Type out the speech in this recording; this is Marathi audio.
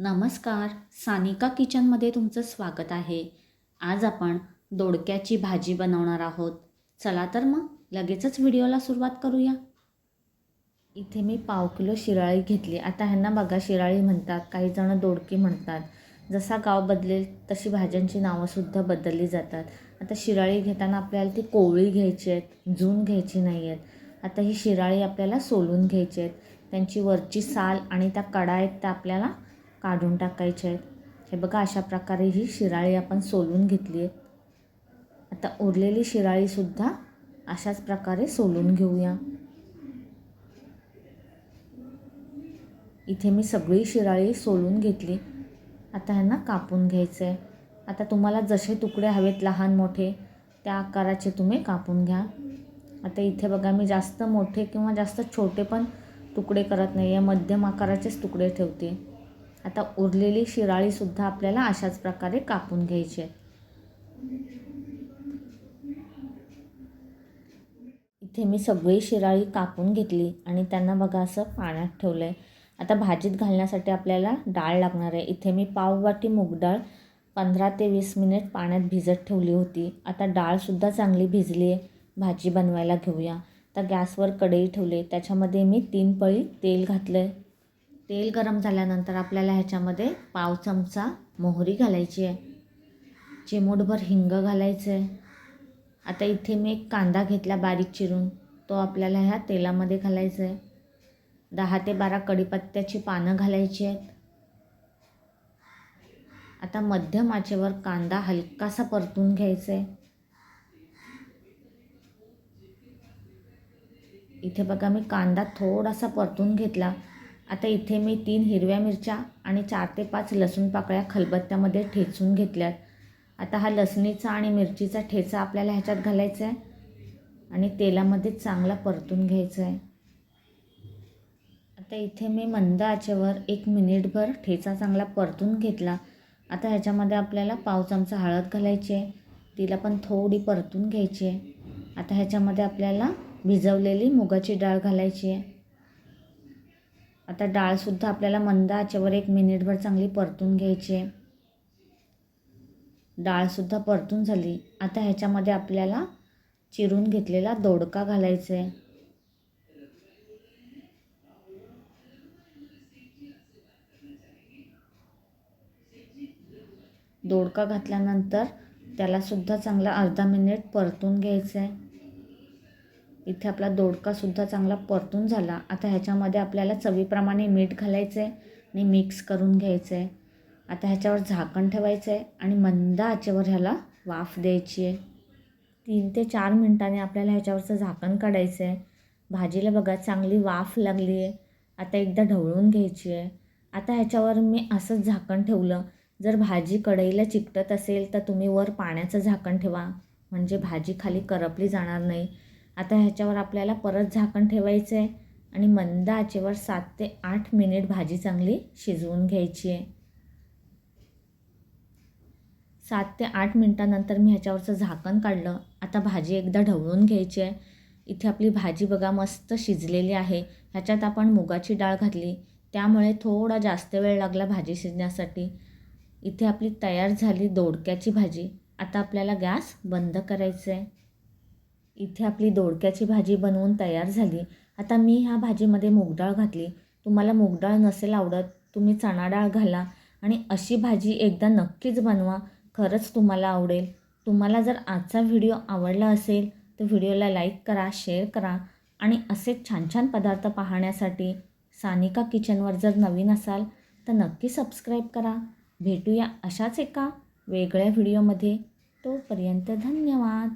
नमस्कार. सानिका किचनमध्ये तुमचं स्वागत आहे. आज आपण दोडक्याची भाजी बनवणार आहोत. चला तर मग लगेचच व्हिडिओला सुरुवात करूया. इथे मी पाव किलो शिराळी घेतली. आता ह्यांना बघा शिराळी म्हणतात काही जण दोडकी म्हणतात. जसा गाव बदलेल तशी भाज्यांची नावंसुद्धा बदलली जातात. आता शिराळी घेताना आपल्याला ती कोवळी घ्यायची आहेत जून घ्यायची नाही आहेत. आता ही शिराळी आपल्याला सोलून घ्यायची आहेत. त्यांची वरची साल आणि त्या कडा आहेत त्या आपल्याला काढून टाकायचे आहेत. हे बघा अशा प्रकारे ही शिराळी आपण सोलून घेतली आहे. आता उरलेली शिराळीसुद्धा अशाच प्रकारे सोलून घेऊया. इथे मी सगळी शिराळी सोलून घेतली. आता ह्यांना कापून घ्यायचं आहे आता तुम्हाला जसे तुकडे हवेत लहान मोठे त्या आकाराचे तुम्ही कापून घ्या. आता इथे बघा मी जास्त मोठे किंवा जास्त छोटे पण तुकडे करत नाही आहे मध्यम आकाराचेच तुकडे ठेवते. आता उरलेली शिराळीसुद्धा आपल्याला अशाच प्रकारे कापून घ्यायची आहे. इथे मी सगळी शिराळी कापून घेतली आणि त्यांना बघा असं पाण्यात ठेवलं आहे आता भाजीत घालण्यासाठी आपल्याला डाळ लागणार आहे. इथे मी पाववाटी मूग डाळ पंधरा ते वीस मिनिट पाण्यात भिजत ठेवली होती. आता डाळसुद्धा चांगली भिजली आहे. भाजी बनवायला घेऊया. तर गॅसवर कढई ठेवली त्याच्यामध्ये मी तीन पळी तेल घातलं आहे तेल गरम झाल्यानंतर आपल्याला ह्याच्यामध्ये पाव चमचा मोहरी घालायची आहे. चिमूटभर हिंग घालायचं आहे. आता इथे मी एक कांदा घेतला बारीक चिरून. तो आपल्याला ह्या तेलामध्ये घालायचा आहे. दहा ते बारा कढीपत्त्याची पानं घालायची आहेत. आता मध्यम आचेवर कांदा हलकासा परतून घ्यायचा आहे. इथे बघा मी कांदा थोडासा परतून घेतला. आता इथे मी तीन हिरव्या मिरच्या आणि चार ते पाच लसूण पाकळ्या खलबत्त्यामध्ये ठेचून घेतल्यात. आता हा लसणीचा आणि मिरचीचा ठेचा आपल्याला ह्याच्यात घालायचा आहे आणि तेलामध्ये चांगला परतून घ्यायचा आहे. आता इथे मी मंद आचेवर एक मिनिटभर ठेचा चांगला परतून घेतला. आता ह्याच्यामध्ये आपल्याला पाव चमचा हळद घालायची आहे. तिला पण थोडी परतून घ्यायची आहे. आता ह्याच्यामध्ये आपल्याला भिजवलेली मुगाची डाळ घालायची आहे. आता डाळसुद्धा आपल्याला मंद आचेवर एक मिनिटभर चांगली परतून घ्यायची आहे. डाळसुद्धा परतून झाली. आता ह्याच्यामध्ये आपल्याला चिरून घेतलेला दोडका घालायचा आहे. दोडका घातल्यानंतर त्यालासुद्धा चांगला अर्धा मिनिट परतून घ्यायचं आहे. इथे आपला दोडकासुद्धा चांगला परतून झाला. आता ह्याच्यामध्ये आपल्याला चवीप्रमाणे मीठ घालायचं आहे आणि मिक्स करून घ्यायचं आहे आता ह्याच्यावर झाकण ठेवायचं आहे आणि मंद आचेवर ह्याला वाफ द्यायची आहे तीन ते चार मिनटाने आपल्याला ह्याच्यावरचं झाकण काढायचं आहे भाजीला बघा चांगली वाफ लागली आहे आता एकदा ढवळून घ्यायची आहे आता ह्याच्यावर मी असंच झाकण ठेवलं. जर भाजी कढईला चिकटत असेल तर तुम्ही वर पाण्याचं झाकण ठेवा. म्हणजे भाजी खाली करपली जाणार नाही. आता ह्याच्यावर आपल्याला परत झाकण ठेवायचं आहे. आणि मंद आचेवर सात ते आठ मिनिट भाजी चांगली शिजवून घ्यायची आहे. सात ते आठ मिनटानंतर मी ह्याच्यावरचं झाकण काढलं. आता भाजी एकदा ढवळून घ्यायची आहे. इथे आपली भाजी बघा मस्त शिजलेली आहे. ह्याच्यात आपण मुगाची डाळ घातली. त्यामुळे थोडा जास्त वेळ लागला भाजी शिजण्यासाठी. इथे आपली तयार झाली दोडक्याची भाजी. आता आपल्याला गॅस बंद करायचं आहे इथे आपली दोडक्याची भाजी बनवून तयार झाली. आता मी ह्या भाजीमध्ये मूगडाळ घातली. तुम्हाला मूगडाळ नसेल आवडत तुम्ही चणा डाळ घाला आणि अशी भाजी एकदा नक्कीच बनवा. खरंच तुम्हाला आवडेल. तुम्हाला जर आजचा व्हिडिओ आवडला असेल तर व्हिडिओला लाईक करा शेअर करा आणि असे छान छान पदार्थ पाहण्यासाठी सानिका किचनवर जर नवीन असाल तर नक्की सबस्क्राईब करा. भेटूया अशाच एका वेगळ्या व्हिडिओमध्ये. तोपर्यंत धन्यवाद.